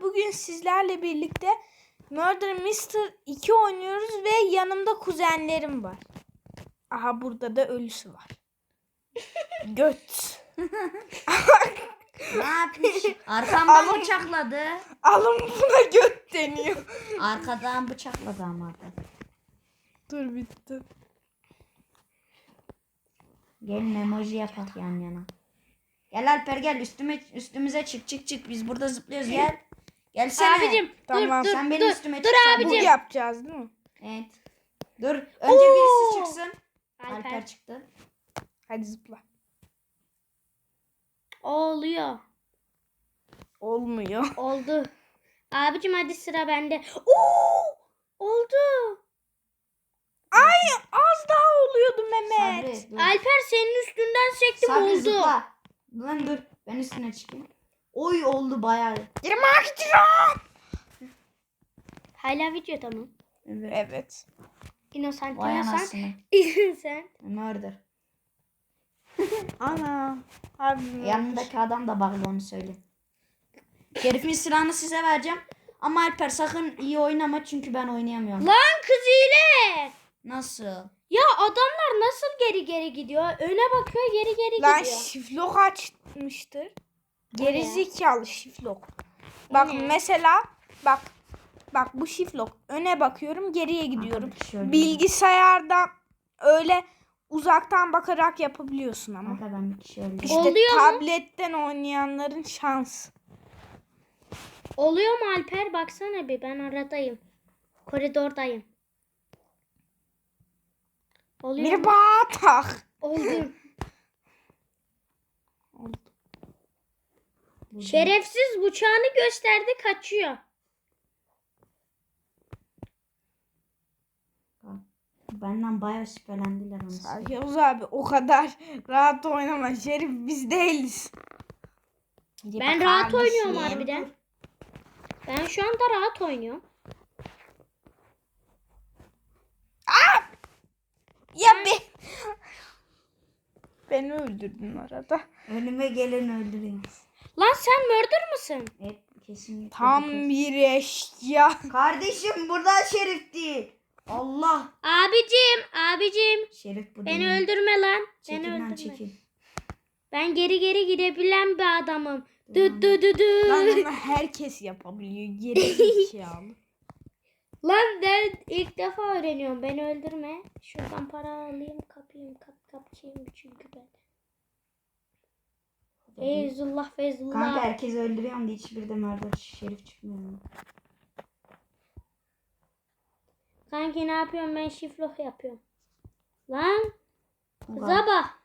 bugün sizlerle birlikte Murder Mystery 2 oynuyoruz ve yanımda kuzenlerim var. Aha burada da ölüsü var. Göt. Ne yapmış? Arkamdan Alın. bıçakladı. Alın buna göt deniyor. Arkadan bıçakladı ama arkadan. Dur bitti. Gelin emoji yapak yan yana. Gel Alper gel üstüme üstümüze çık çık çık. Biz burada zıplıyoruz gel. Gelsene. Abicim Tamam, dur dur sen benim dur. üstüme dur çıksan Bu abicim. yapacağız değil mi? Evet. Dur. Önce birisi çıksın. Alper. Alper çıktı. Hadi zıpla. Oluyor. Olmuyor. Oldu. Abicim hadi sıra bende. Oo! Oldu. Ay az daha oluyordu Mehmet. Sabri. Dur. Alper senin üstünden sektim Sabri oldu. zıpla. Lan dur. Ben üstüne çıkayım. Oy oldu bayağı. 20 gidiyorum. Hala video tamam. Evet. Evet. Innocent, Vay innocent. anasını. Innocent. Murder. Ana. Abi Yanındaki adam da bağlı onu söyle. Şerif'in silahını size vereceğim. Ama Alper sakın iyi oynama çünkü ben oynayamıyorum. Lan kız hile. Nasıl? Ya adamlar nasıl geri geri gidiyor? Öne bakıyor geri geri Lan gidiyor. şiflok açmıştır. Ne? Gerizekalı şiflok. Bak ne? mesela bak bak bu şiflok. Öne bakıyorum geriye gidiyorum. Şöyle. Bilgisayarda öyle uzaktan bakarak yapabiliyorsun ama. Kanka ben bir kişi öldüm. İşte Oluyor mu? tabletten oynayanların şans. Oluyor mu Alper? Baksana bir ben aradayım. Koridordayım. Oluyor Bir mu? batak. Şerefsiz bıçağını gösterdi kaçıyor. Benden bayağı şüphelendiler onu. Yavuz abi o kadar rahat oynama. Şerif biz değiliz. Hadi Ben rahat kardeşim. oynuyorum harbiden. Ben şu anda rahat oynuyorum. Ya be. Beni öldürdün arada. Önüme gelen öldüreyim. Lan sen murder mısın? Evet kesinlikle. Tam bir eşya. Kardeşim buradan Şerif değil. Allah. Abicim, abicim. Şerif bu Beni değil. öldürme lan. Çekil Beni lan öldürme. çekil. Ben geri geri gidebilen bir adamım. Dı dı dı dı. Lan onu herkes yapabiliyor. Geri zekalı. Lan ben ilk defa öğreniyorum. Beni öldürme. Şuradan para alayım, kapayım, kap kapçıyım çünkü ben. Feyzullah, Feyzullah. Kanka herkes öldürüyorum diye hiçbir de murder Şerif çıkmıyor. Kanki ne yapıyorum ben şifloh yapıyorum. Lan bak.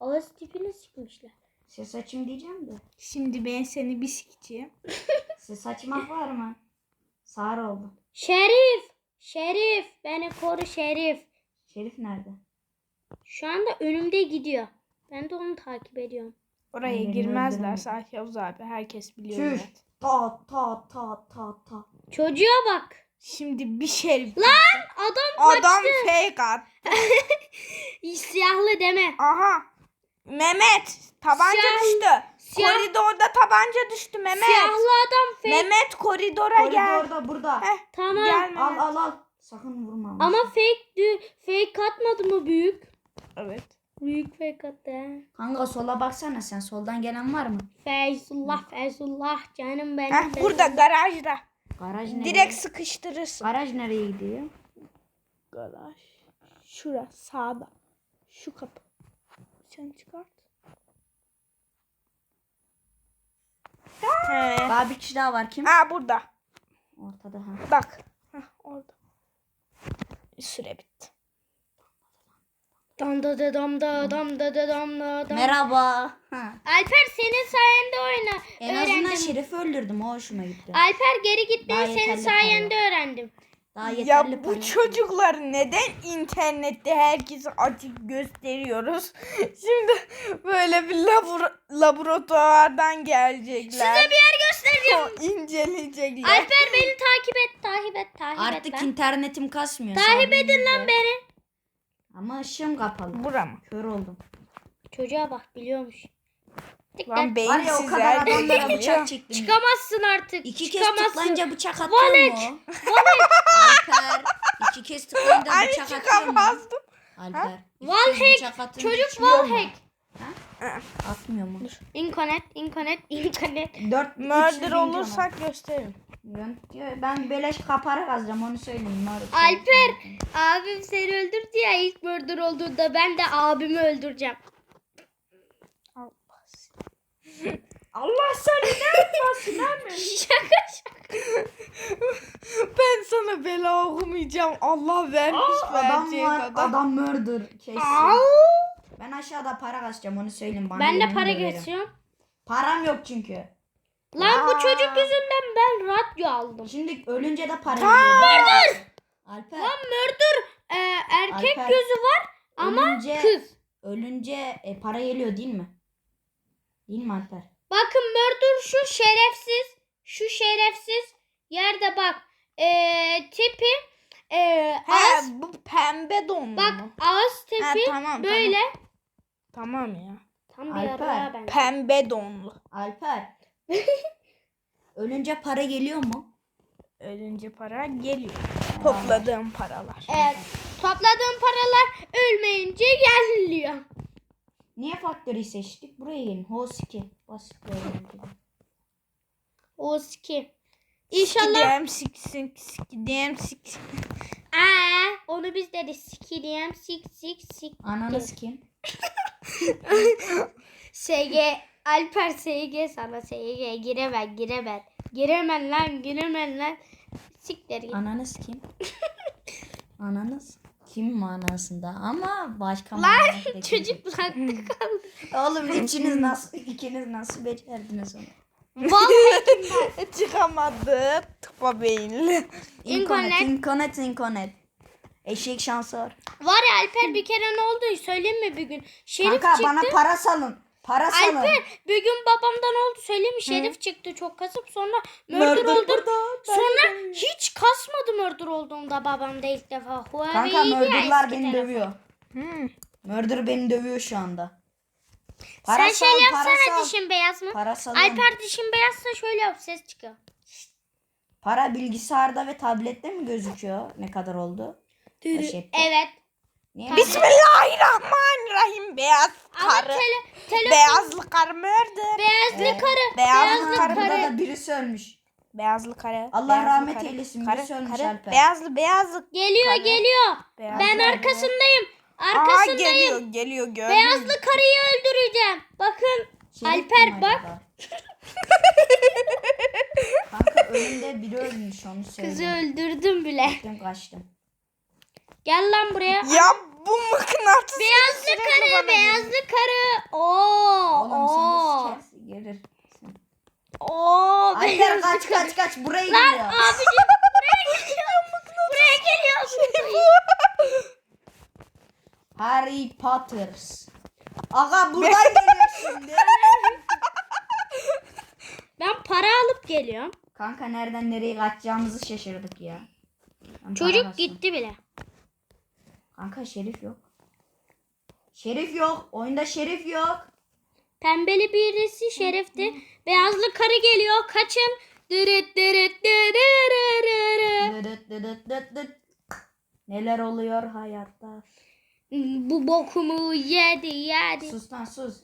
Ağız tipini sıkmışlar. Ses açayım diyeceğim de. Şimdi ben seni bir sikeceğim. Ses açmak var mı? Sağır oldu. Şerif! Şerif! Beni koru Şerif. Şerif nerede? Şu anda önümde gidiyor. Ben de onu takip ediyorum. Oraya girmezler sanki Yavuz abi. Herkes biliyor. Çüş. evet. Ta ta ta ta ta. Çocuğa bak. Şimdi bir şerif. Lan adam kaçtı. Adam fake at. Siyahlı deme. Aha. Mehmet. Tabanca Siyah- düştü. siyah- Koridorda tabanca düştü Mehmet. Siyahlı adam fake. Mehmet koridora gel. Koridorda burada. Heh, Tamam. gel Al Mehmet. al al. Sakın vurma. Ama fake dü- fake atmadı mı büyük? Evet. Büyük fake attı. ha. Kanka sola baksana sen. Soldan gelen var mı? Feyzullah Feyzullah canım benim. Heh, burada garajda. Garaj nereye? Direkt sıkıştırırsın. Garaj nereye gidiyor? Garaj. Şura sağda. Şu kapı. Sen çıkart. He. Daha bir kişi daha var kim? Aa burada. Ortada ha. Bak. Heh, orada. Süre bitti. Dam da da dam da dam da da dam da dam. Merhaba. Ha. Alper senin sayende oyna. En öğrendim. azından Şerif'i öldürdüm. O hoşuma gitti. Alper geri git Daha ben senin yeterli sayende öğrendim. Daha yeterli Ya para bu çocuklar neden internette herkese açık gösteriyoruz? Şimdi böyle bir labor laboratuvardan gelecekler. Size bir yer göstereceğim. O inceleyecekler. Alper beni takip et, takip et, takip et. Artık lan. internetim kasmıyor. Takip edin lan beni. Ama ışığım kapalı. Bura mı? Kör oldum. Çocuğa bak biliyormuş. Lan Var ya o kadar adamlara bıçak çektim. Çıkamazsın artık. İki kez Çıkamazsın. tıklayınca bıçak atıyor Valek, mu? Alper. iki kez tıklayınca Ay bıçak atıyor mu? çıkamazdım. Alper. iki kez Wallhack, bıçak atınca Çocuk çıkıyor mu? Atmıyor mu? İnkonet, inkonet, inkonet. Dört, Murder olursak gösteririm. Ben, ben beleş kapara kazacağım onu söyleyeyim. Murder. Alper, abim seni öldürdü ya ilk murder olduğunda ben de abimi öldüreceğim. Allah seni ne yapmasın abi? şaka şaka. Ben sana bela okumayacağım. Allah vermiş Adam vereceği var, kadar. adam murder. Kesin. Au. Ben aşağıda para kazacağım onu söyleyeyim. Bana Ben de para geçiyorum. Param yok çünkü. Lan bu Aa. çocuk yüzünden ben radyo aldım. Şimdi ölünce de para veriyorum. Alper. Lan murder e, erkek Alper. gözü var ama ölünce, kız. Ölünce e, para geliyor değil mi? Değil mi Alper? Bakın murder şu şerefsiz. Şu şerefsiz. Yerde bak. E, tipi. E, He ağız. bu pembe donlu Bak mu? ağız tipi Ha, tamam, böyle. Tamam ya. Tam bir Alper. ara ben. Pembe donlu. Alper. ölünce para geliyor mu? Ölünce para geliyor. Topladığım paralar. Evet. Topladığım paralar ölmeyince gelmiyor. Niye faktörü seçtik? Buraya gelin. Hos 2. Basit böyle. O ki. İnşallah. Sikidem sik sik sikidem sik. Aa, onu biz de sikiliyem sik sik sik. Ananız kim? SG Alper SG sana SG giremem giremem. Giremem lan giremem lan. Siktir git. Ananız kim? Ananız kim manasında ama başka manasında kim? Çocuk bıraktı kaldı. Oğlum ikiniz nasıl ikiniz nasıl becerdiniz onu? Vallahi Çıkamadı. Tıpa beyinli. İnkonet. İnkonet inkonet. Eşek şansör. var ya Alper bir kere ne oldu söyleyeyim mi bir gün? Şerif Kanka çıktı. bana para salın. Para salın. Alper bir gün babamdan oldu söyleyeyim mi? Şerif çıktı çok kasıp sonra murder, oldu. burada, Sonra hiç kasmadı murder olduğunda babam da ilk defa. Huawei Kanka murderlar beni telefon. dövüyor. Hmm. Murder beni dövüyor şu anda. Sen Para şöyle sal, para yapsana sal. dişin beyaz mı? Para salın. Alper dişin beyazsa şöyle yap ses çıkıyor. Para bilgisayarda ve tablette mi gözüküyor? Ne kadar oldu? Evet. Niye? Bismillahirrahmanirrahim. Beyaz Ama karı. tele, tele Beyazlı karı murder. beyazlı karı. Beyazlı Beyazlı karı. Burada karı. da birisi ölmüş. Beyazlı karı. Allah beyazlı rahmet karı, eylesin, Karı, birisi ölmüş karı. Alper. Beyazlı beyazlı. Geliyor Karı. geliyor. Beyazlı Ben karı. arkasındayım. Aa Arkasındayım. geliyor geliyor gördüm. Beyazlı karıyı öldüreceğim. Bakın Şerif Alper kim bak. acaba? Kanka önünde biri ölmüş onu söyleyeyim. Kızı öldürdüm bile. Kaçtım kaçtım. Gel lan buraya. Ya bu mıknatıs. Beyazlı karı, beyazlı karı. Oo, Oğlum oo. seni sikersin gelir. Oo, Alper beyazlı kaç karı. kaç kaç buraya Lan geliyor. abicim buraya geliyor. buraya geliyor. Harry Potter. Aga buradan geliyor şimdi. Ben para alıp geliyorum. Kanka nereden nereye kaçacağımızı şaşırdık ya. Ben para Çocuk bastım. gitti bile. Kanka şerif yok. Şerif yok. Oyunda şerif yok. Pembeli birisi şerifti. Beyazlı karı geliyor. Kaçın. Dırıt dırıt dırırırırı. Dıdıt dıdıt dıt dıt. Neler oluyor hayatta? Bu bokumu yedi yedi. Sus lan sus.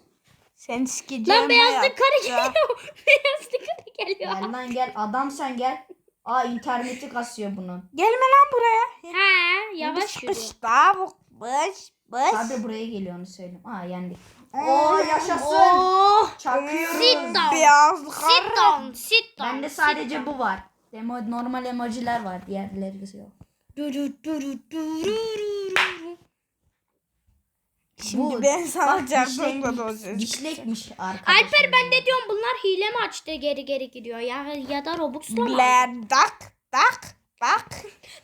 Sen sikeceğim. Lan beyazlı hayatta. karı geliyor. beyazlı karı geliyor. Gel lan gel. Adam sen gel. Aa interneti kasıyor bunun. Gelme lan buraya. Ha, yavaş yürü. Bış tavuk bış bış. Sadece buraya geliyor onu söyleyeyim. Aa yendik. Oo yaşasın. Oh. Çakıyoruz. Sit down. Beyazlı Sit down, sit down. Bende sadece bu var. Demo, normal emojiler var. Diğerleri yok. Duru duru durururu. Şimdi Bu- ben sana çarpımda da o dişlekmiş, arkadaşım. Alper ben de diyorum bunlar hile mi açtı geri geri gidiyor ya ya da Robux'la mı? Bler dak dak bak.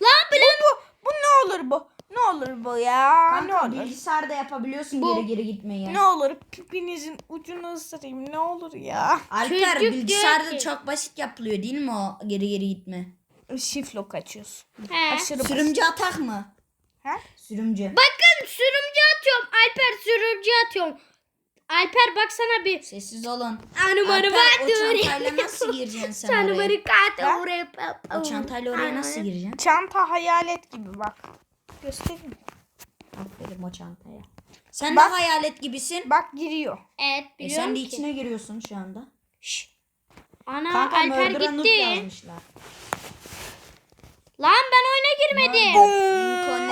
Lan Bu, bu, bu ne olur bu? Ne olur bu ya? Kanka ne olur? bilgisayarda yapabiliyorsun Bu- geri geri gitmeyi. Ne olur pipinizin ucunu ısırayım ne olur ya. Alper Çocuk bilgisayarda diyor ki- çok basit yapılıyor değil mi o geri geri gitme? Şiflo kaçıyorsun. He. Aşırı basit. Sürümcü atak mı? He? Sürümcü. Bakın sürümcü atıyorum. Alper sürümcü atıyorum. Alper baksana bir. Sessiz olun. Anım Alper o çantayla nasıl gireceksin sen oraya? araba oraya. O çantayla oraya nasıl gireceksin? Çanta hayalet gibi bak. Göstereyim. mi? Aferin o çantaya. Sen Bak. de hayalet gibisin. Bak giriyor. Evet E biliyorum sen de ki. içine giriyorsun şu anda. Şşş. Ana Kanka Alper gitti. yazmışlar. Lan ben oyuna girmedim.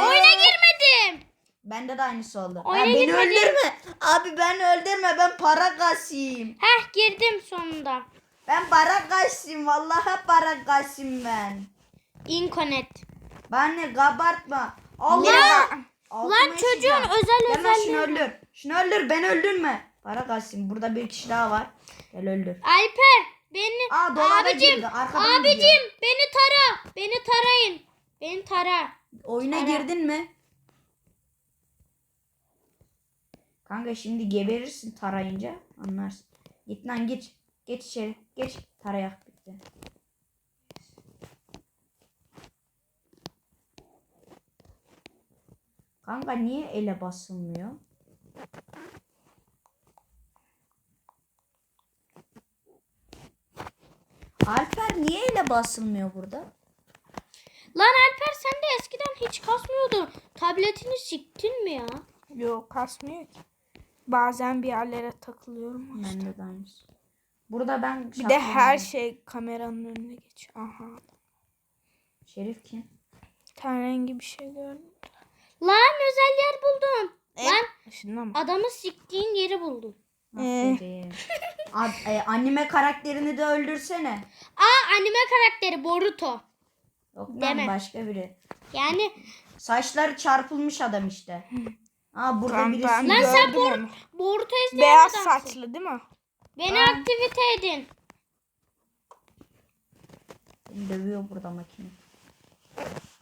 Oyuna girmedim. Bende de aynısı oldu. Oyuna beni girmedi. öldürme. Abi ben öldürme. Ben para kasayım. Heh girdim sonunda. Ben para kasayım. Vallahi para kasayım ben. Inconet. Bana kabartma. Allah. Lan! Altıma Lan çocuğun özel lan şunu özelliği. öldür. Şunu öldür. Ben öldürme. Para kasayım. Burada bir kişi daha var. Gel öldür. Alper beni Aa, dolaba abicim girdi, arkadan abicim gidiyor. beni tara. Beni tarayın. Beni tara. Oyuna Ara. girdin mi? Kanka şimdi geberirsin tarayınca anlarsın. Git lan git. Geç içeri. Geç. Tarayak bitti. Kanka niye ele basılmıyor? Alper niye ele basılmıyor burada? Lan Alper sen de eskiden hiç kasmıyordun. Tabletini siktin mi ya? Yok kasmıyor ki. Bazen bir yerlere takılıyorum. Bende de aynısı. Burada ben Bir de her şey kameranın önüne geçiyor. Aha. Şerif kim? Ten rengi bir şey gördüm. Lan özel yer buldum. Lan Şundan mı? adamı siktiğin yeri buldum. Ee. Ad- e, anime karakterini de öldürsene. Aa anime karakteri Boruto. Yok lan Deme. başka biri. Yani Saçları çarpılmış adam işte. Aa burada Ben, birisi. ben Lan sen gördüm onu. Boruto izleyen Beyaz adamsın. saçlı değil mi? Beni aktivite edin. Beni dövüyor burada makine.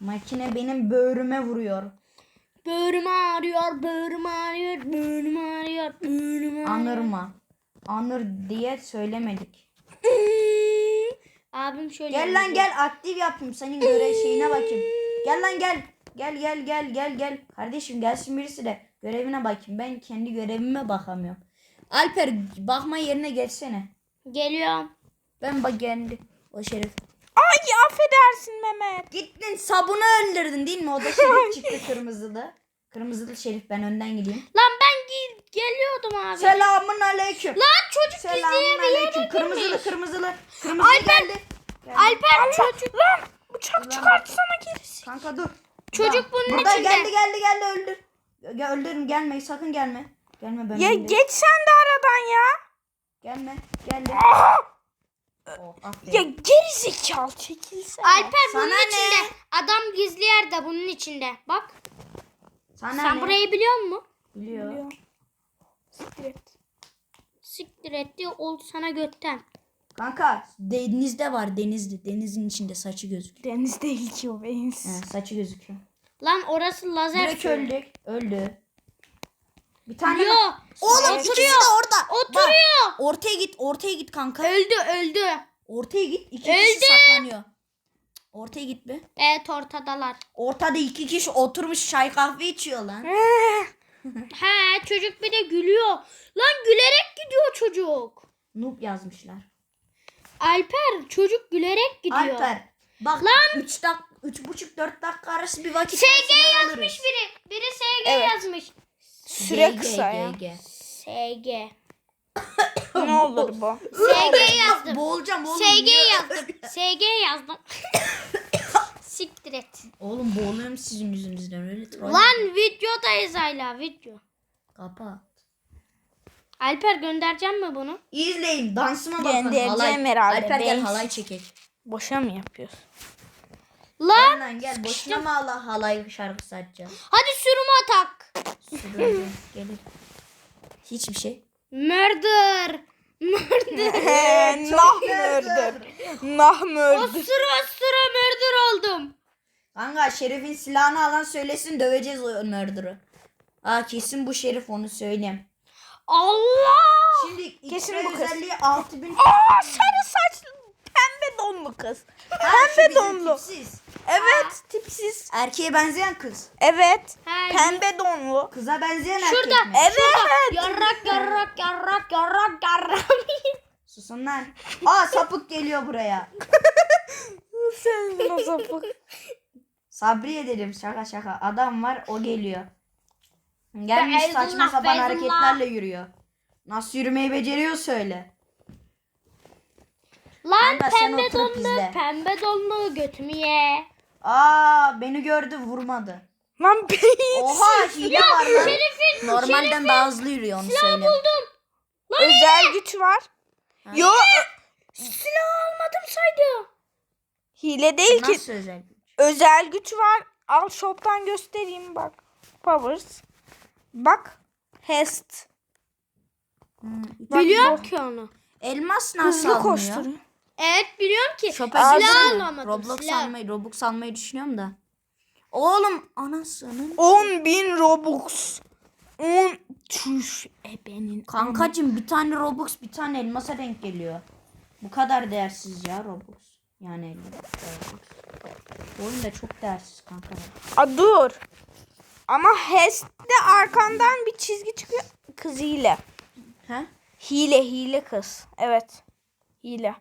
Makine benim böğrüme vuruyor. Böğrüm ağrıyor, böğrüm ağrıyor, böğrüm böğrüm ağrıyor. Anırma. Anır diye söylemedik. Abim şöyle Gel lan gel aktif yapayım senin görev şeyine bakayım. Gel lan gel. Gel gel gel gel gel. Kardeşim gelsin birisi de görevine bakayım. Ben kendi görevime bakamıyorum. Alper bakma yerine geçsene. Geliyorum. Ben bak geldi o şerif. Ay affedersin Mehmet. Gittin sabunu öldürdün değil mi? O da şerif çıktı kırmızılı. Kırmızılı şerif ben önden gideyim. Lan ben gi- geliyordum abi. Selamun aleyküm. Lan çocuk Selamun aleyküm. Kırmızılı kırmızılı. Kırmızılı Alper- geldi. Geldi. Alper çocuk. Lan bıçak çıkartsana gerisi. Kanka dur. Çocuk Burada. bunun Burada içinde. geldi geldi geldi öldür. Gel öldürün gelme sakın gelme. Gelme ben Ya öndeyim. geç sen de aradan ya. Gelme. Geldi. Oh, aferin. Ya geri zekalı çekilsene. Alper Sana bunun ne? içinde. Adam gizli yerde bunun içinde. Bak. Sana sen ne? burayı biliyor musun? Biliyor. Biliyorum. Siktir et. Siktir etti oldu sana götten. Kanka denizde var denizde. Denizin içinde saçı gözüküyor. Deniz değil ki o beyinsiz. He, saçı gözüküyor. Lan orası lazer. Direkt suyu. öldük. Öldü. Bir tane Yo. Oğlum Oturuyor. ikisi de orada. Oturuyor. Bak, ortaya git ortaya git kanka. Öldü öldü. Ortaya git. İki Öldü. kişi saklanıyor. Ortaya git be. Evet ortadalar. Ortada iki kişi oturmuş çay kahve içiyor lan. He çocuk bir de gülüyor. Lan gülerek gidiyor çocuk. Noob yazmışlar. Alper çocuk gülerek gidiyor. Alper. Bak Lan! 3 dak 3 buçuk 4 dakika arası bir vakit SG yazmış alırız. biri. Biri SG Evet. yazmış. Süre GG, kısa ya. GG. SG. Ne olur bu? SG yazdım. Boğulacağım oğlum. SG niye? yazdım. SG yazdım. Siktir et. Oğlum boğuluyorum sizin yüzünüzden öyle troll. Lan videodayız hala video. Kapat. Alper göndereceğim mi bunu? İzleyin dansıma bakın. Göndereceğim herhalde, Alper gel halay çekek. Boşa mı yapıyorsun? Lan Gel lan gel boşuna mı hala halay şarkısı açacağız? hadi sürüm atak. Sürüyorum. Gelir. Hiçbir şey. Murder. Murder. nah murder. Nah murder. Osura osura murder oldum. Kanka Şerif'in silahını alan söylesin döveceğiz o murder'ı. Aa kesin bu Şerif onu söyleyeyim. Allah. Şimdi Kesin X-ray bu kız. özelliği 6000. Aa sarı saçlı pembe donlu kız. Ha, şu Pembe donlu. tipsiz. Evet tipsiz. Erkeğe benzeyen kız. Evet. Ha, Pembe donlu. Kıza benzeyen Şurada. erkek mi? Evet. Yarrak yarrak yarrak yarrak yarrak. Susun lan. Aa sapık geliyor buraya. Senin o sapık. Sabriye dedim şaka şaka. Adam var o geliyor. Gelmiş Feyzullah, saçma sapan Feyzullah. hareketlerle yürüyor. Nasıl yürümeyi beceriyor söyle. Lan Kanka, sen pembe oturup donlu izle. pembe donlu götümü ye. Aa beni gördü vurmadı. Lan beyin. Oha hile var lan. Şerif'in Normalden daha hızlı yürüyor onu söyleyeyim. buldum. Özel güç var. Yo Silah almadım saydı. hile değil ki. Nasıl özel güç? Özel güç var. Al shop'tan göstereyim bak. Powers. Bak. Hest. Hmm. Biliyorum ki onu. Elmas nasıl Hızlı alınıyor? koşturuyor. Evet biliyorum ki. Shop'a silah alamadım. Roblox silah. almayı, Robux almayı düşünüyorum da. Oğlum anasının. 10 bin Robux. 10 çüş ebenin. Kankacım bir tane Robux bir tane elmasa denk geliyor. Bu kadar değersiz ya Robux. Yani elmas. Bu oyun da çok değersiz kanka. A, dur. Ama Hest'te arkandan bir çizgi çıkıyor. Kız hile. He? Hile hile kız. Evet. Hile.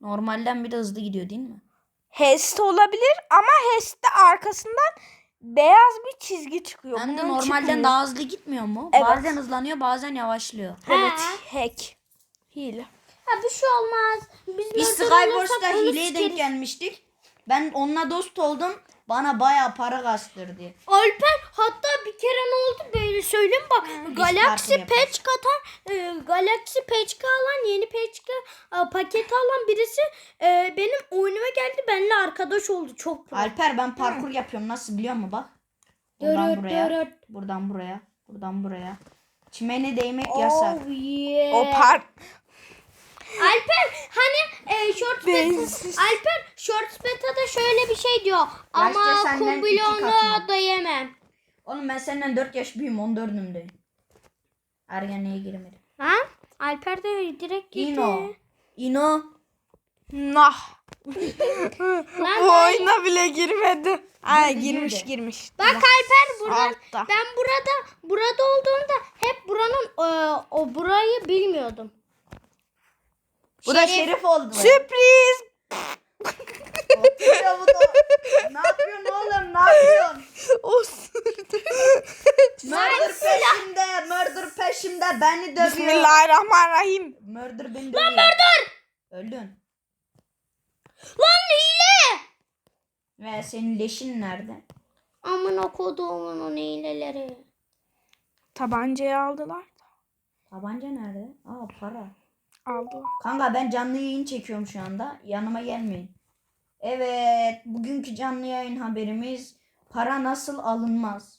Normalden bir de hızlı gidiyor değil mi? Hest olabilir ama Hest'te arkasından beyaz bir çizgi çıkıyor. Hem de Bunun normalden çıkmıyor. daha hızlı gitmiyor mu? Evet. Bazen hızlanıyor bazen yavaşlıyor. Evet. Ha. Hack. Hile. Ha bir şey olmaz. Biz, Biz onu hileye denk gelmiştik. Ben onunla dost oldum. Bana bayağı para kastırdı. Alper hatta bir kere ne oldu böyle söyleyeyim bak. Galaxy. Patch katan e, Galaxy Patch alan yeni Patch e, paketi alan birisi e, benim oyunuma geldi benimle arkadaş oldu çok. pro. Alper ben parkur yapıyorum. Nasıl biliyor musun bak? Buradan Dırırt buraya. dırırt. Buradan buraya. Buradan buraya. Çimene değmek yasak. Oh yeah. O park. Alper hani e, short Bensiz. Alper short beta'da şöyle bir şey diyor. Ama senden iki kumbilonu katım. da yemem. Oğlum ben senden 4 yaş büyüğüm 14'ümdeyim. Ergenliğe girmedim. Ha? Alper de direkt gitti. İno. İno. Nah. Lan Bu ben- oyuna bile girmedi. Ay Girdi, girmiş girdi. girmiş. Bak Alper burada. Altta. Ben burada burada olduğumda hep buranın e, o burayı bilmiyordum. Bu da şerif oldu. Sürpriz. Oturuyor bu da. ne yapıyorsun oğlum ne yapıyorsun? Osurdu. Murder peşimde. Murder peşimde beni dövüyor. Bismillahirrahmanirrahim. Murder beni dövüyor. Lan murder. Öldün. Lan hile! Ve senin leşin nerede? Amına koduğumun o hileleri. Tabancayı aldılar. Tabanca nerede? Aa para. Aldılar. Kanka ben canlı yayın çekiyorum şu anda. Yanıma gelmeyin. Evet. Bugünkü canlı yayın haberimiz para nasıl alınmaz?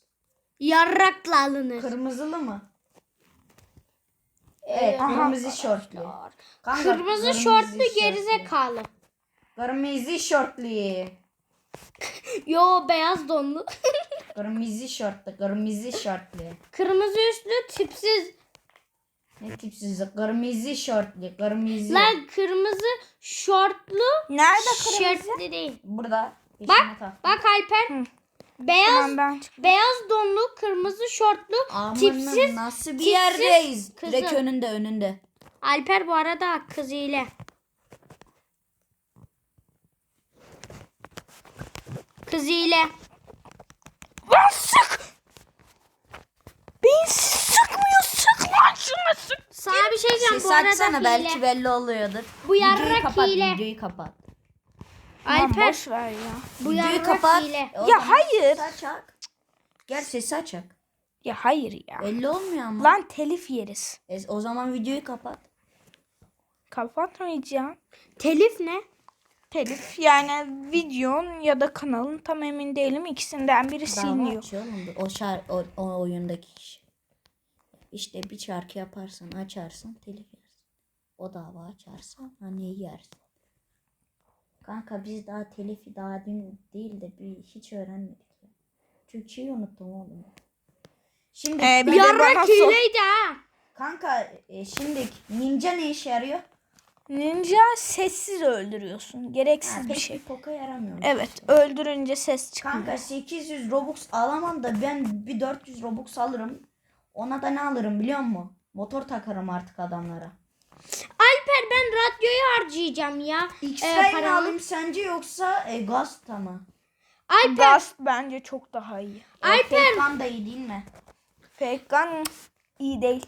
Yarrakla alınır. Kırmızılı mı? Evet, Aha. kırmızı şortlu. Kanka, Kırmızı şortlu gerizekalı. Kırmızı şortlu. Yo beyaz donlu. Kırmızı şortlu, kırmızı şortlu. Kırmızı üstlü tipsiz. Ne tipsiz? Kırmızı şortlu, kırmızı. Lan kırmızı şortlu Nerede kırmızı? şortlu değil. Burada. Bak peşime tak. bak Alper. Beyaz Tamam ben çık- beyaz donlu kırmızı şortlu Amanın tipsiz nasıl bir tipsiz yerdeyiz? kızı. Direkt önünde önünde. Alper bu arada kız ile. Kız ile. Lan sık. Beni sıkmıyor. Lan şuna sık. Sana bir şey diyeceğim Ses bu arada açsana hile. belki belli oluyordur. Bu Videoyu yarrak kapat, hile. videoyu kapat. Alper boş ver ya. bu videoyu yarrak kapat. hile. E, o Ya zaman hayır. Sesi açak. Gel sesi açak. Ya hayır ya. Belli olmuyor ama. Lan telif yeriz. E, o zaman videoyu kapat. Kapatmayacağım. Telif ne? Telif yani videonun ya da kanalın tam emin değilim. İkisinden biri Dava siliniyor. açıyor oğlum bu- o, şar o, o oyundaki kişi. İşte bir şarkı yaparsın açarsın telif yersin. O dava açarsa anneyi yersin. Kanka biz daha telifi daha dün değil de bir hiç öğrenmedik. ya. Türkçeyi unuttum oğlum. Şimdi Ee, bir sor. hileydi ha. kanka e, şimdi ninja ne işe yarıyor? Ninja sessiz öldürüyorsun. Gereksiz bir Pek şey. bir poka yaramıyor. Evet öldürünce ses çıkmıyor. Kanka 800 Robux alamam da ben bir 400 Robux alırım. Ona da ne alırım biliyor musun? Motor takarım artık adamlara. Alper ben radyoyu harcayacağım ya. X-Ray mi paramı. alayım sence yoksa e, Gasta mı? Alper Gast bence çok daha iyi. Alper Tam da iyi değil mi? Gun iyi değil.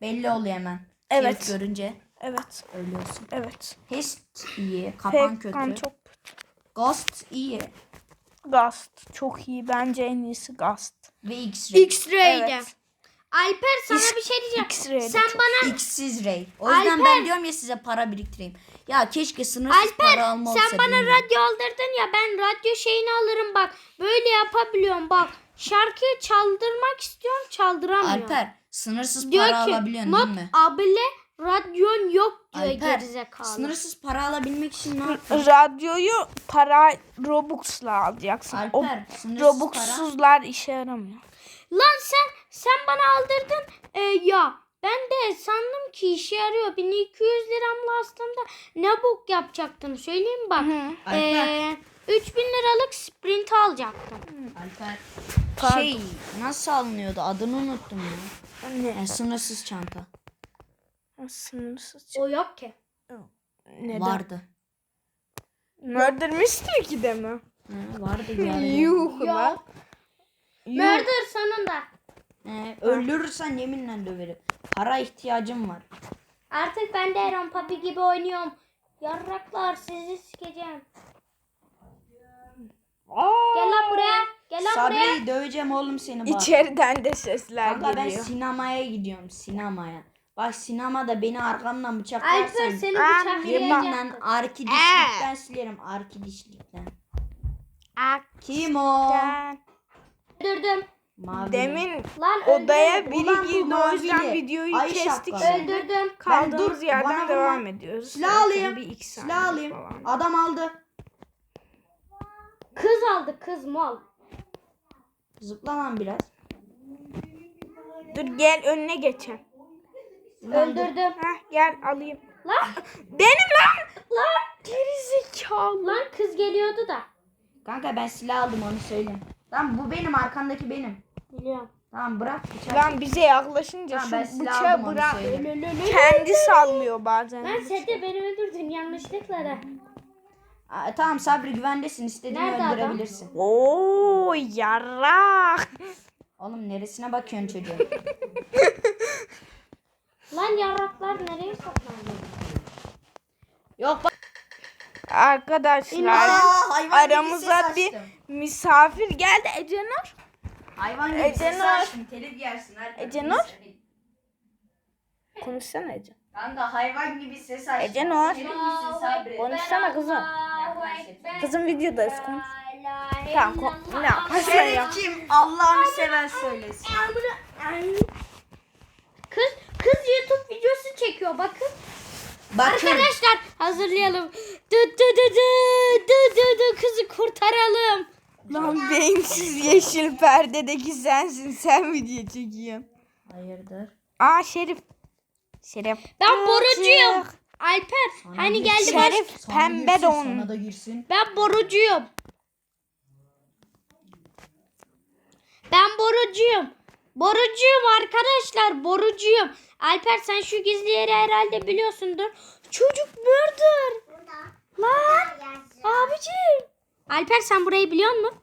Belli oluyor hemen. Evet. Şerif görünce Evet. ölüyorsun. Evet. Hist iyi. Kapan Fake kötü. çok Ghost iyi. Gast çok iyi. Bence en iyisi Gast. Ve X-Ray. X-Ray'de. Evet. Alper sana X- bir şey diyeceğim. X-Ray'de Sen bana X'siz Ray. O yüzden Alper. ben diyorum ya size para biriktireyim. Ya keşke sınırsız Alper para alma olsa sen bana bilmiyorum. radyo aldırdın ya ben radyo şeyini alırım bak. Böyle yapabiliyorum bak. Şarkıyı çaldırmak istiyorum çaldıramıyorum. Alper sınırsız diyor para ki alabiliyorsun not değil mi? abile radyon yok diyor Alper gerizekalı. sınırsız para alabilmek için ne yapıyorsun? Radyoyu para Robux'la alacaksın. Alper o sınırsız para. Robux'suzlar işe yaramıyor. Lan sen sen bana aldırdın e, ya. Ben de sandım ki işe yarıyor. 1200 liramla aslında ne bok yapacaktım söyleyeyim bak. Alper. E, 3000 liralık sprint alacaktım. Alper Pardon. şey nasıl alınıyordu adını unuttum ya. Ne? Yani sınırsız çanta. Sınırsız. O yok ki. Neden? Vardı. Murder Mystery 2'de mi? He, vardı ara. Yuh lan. Murder sonunda. He, öldürürsen yeminle döverim. Para ihtiyacım var. Artık ben de Aaron Papi gibi oynuyorum. Yarraklar sizi sikeceğim. Gel lan buraya. Gel lan buraya. Sabri döveceğim oğlum seni bak. İçeriden de sesler Kanka ben geliyor. sinemaya gidiyorum sinemaya. Bak sinemada beni arkamdan Alper bıçaklarsan seni Aa, bıçaklayacaktım. yeminle arkidişlikten silerim arkidişlikten. Kim o? Öldürdüm. Mavi. Demin Lan odaya öldürdüm. biri Ulan bu girdi o yüzden mavili. videoyu Ay kestik. şapkalı. Şimdi Öldürdüm. Kaldığımız dur, yerden bana devam vurma. ediyoruz. Silah Zaten alayım. Bir iki saniye Silah alayım. falan. Adam aldı. Kız aldı kız mal. Zıpla lan biraz. Dur gel önüne geçen. Öldürdüm. Heh gel alayım. Lan Benim lan. Lan gerizekalı. lan kız geliyordu da. Kanka ben silah aldım onu söyleyeyim. Lan bu benim arkandaki benim. Biliyorum. Tamam bırak bıçağı. Lan bize yaklaşınca Tamam, ben şu silah bıçağı aldım, onu bırak. söyleyeyim. Kendi sallıyor bazen. Lan sen de beni öldürdün yanlışlıkla da. Aa, tamam Sabri güvendesin istediğini Nerede adam? öldürebilirsin. Oo yarrak. Oğlum neresine bakıyorsun çocuğun? Lan yarraklar nereye saklandı? Yok bak. Arkadaşlar Aa, hayvan gibi aramıza bir açtım. misafir geldi Ecenur. Hayvan gibi Ece Nur. açtım. Telif yersin. Alper. Ece Nur. Konuşsana Ece. Kanka hayvan gibi ses açtım. Ece Nur. Telif misin Sabri? Konuşsana kızım. Kızım videodayız konuş. Tamam ko- ne yaparsan yap. Şerefçim Allah'ını seven söylesin. Kız kız YouTube videosu çekiyor bakın. Bakın. Arkadaşlar hazırlayalım. Dı dı dı dı dı dı dı kızı kurtaralım. Lan beyinsiz yeşil perdedeki sensin. Sen video çekiyorsun. Hayırdır? Aa Şerif. Şerif. Ben borucuyum. Alper Sana hani geldi baş. Şerif Sana pembe don. Sana da girsin. Ben borucuyum. Ben borucuyum. Borucuyum arkadaşlar borucuyum. Alper sen şu gizli yeri herhalde biliyorsundur. Çocuk murder. Lan abicim. Alper sen burayı biliyor musun?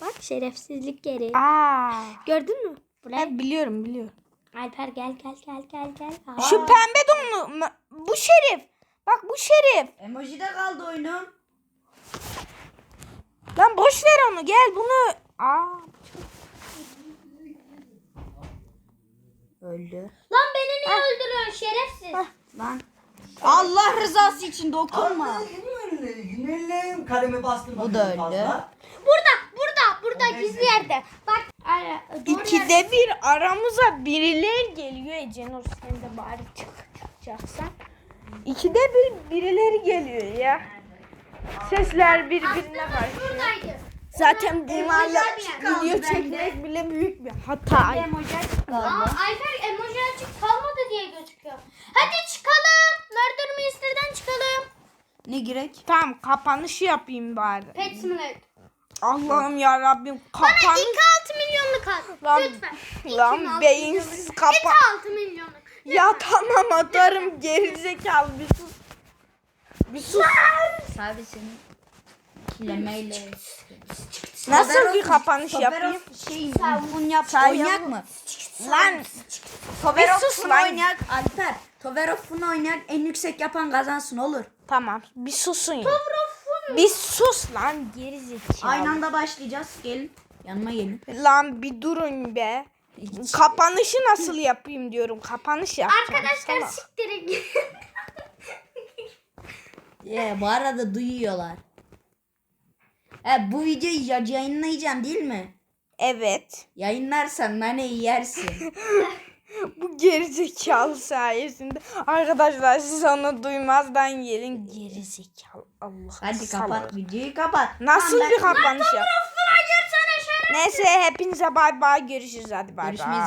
Bak şerefsizlik yeri. Aa. Gördün mü? Burayı. Evet, biliyorum biliyorum. Alper gel gel gel gel gel. Aa. Şu pembe donlu bu Şerif. Bak bu Şerif. Emojide kaldı oyunum. Lan boş ver onu gel bunu. Aa. Öldü. Lan beni niye öldürüyorsun şerefsiz? Lan. Allah rızası için dokunma. Günelim kalemi bastım. Bu da öldü. Burada burada burada gizli yerde. Bak. Ay, doğru yerde. İkide bir aramıza birileri geliyor Ecenur sen de bari çık çıkacaksan. İkide bir birileri geliyor ya. Sesler birbirine karşı. Buradaydı. Zaten bunlarla Emoji kaldı video bende. çekmek bile büyük bir hata. Emoji açık Aa, galiba. Alper emoji açık kalmadı diye gözüküyor. Hadi çıkalım. Murder Mystery'den çıkalım. Ne gerek? Tamam kapanışı yapayım bari. Pet Simulator. Allah'ım ya Rabbim Bana kapan. 2-6 milyonluk at. Lan, Lütfen. İki lan mi, altı beyinsiz milyonluk? kapa- İki 6 milyonluk. Ya tamam atarım gerizekalı bir sus. Bir sus. Sabi senin kilemeyle. Nasıl bir kapanış yapayım? Şey, bun yap. Oynayak mı? Lan Tover Bir sus lan. oynayak. Alper. Tover of Fun oynayak. En yüksek yapan kazansın olur. tamam bir susun ya. Bir sus lan gerizekalı. Aynı anda başlayacağız. Gelin. Yanıma gelin. Lan bir durun be. Kapanışı nasıl yapayım diyorum. Kapanış yapacağım. Arkadaşlar siktirin. Ye, bu arada duyuyorlar. He, bu videoyu ya- yayınlayacağım değil mi? Evet. Yayınlarsan naneyi yersin. Bu gerizekalı sayesinde. Arkadaşlar siz onu duymazdan gelin. Gerizekalı. Allah. Hadi salak. kapat videoyu kapat. Nasıl Tamam, bir kapanış şöyle. Neyse hepinize bay bay görüşürüz hadi bay Görüşmeyiz. bay.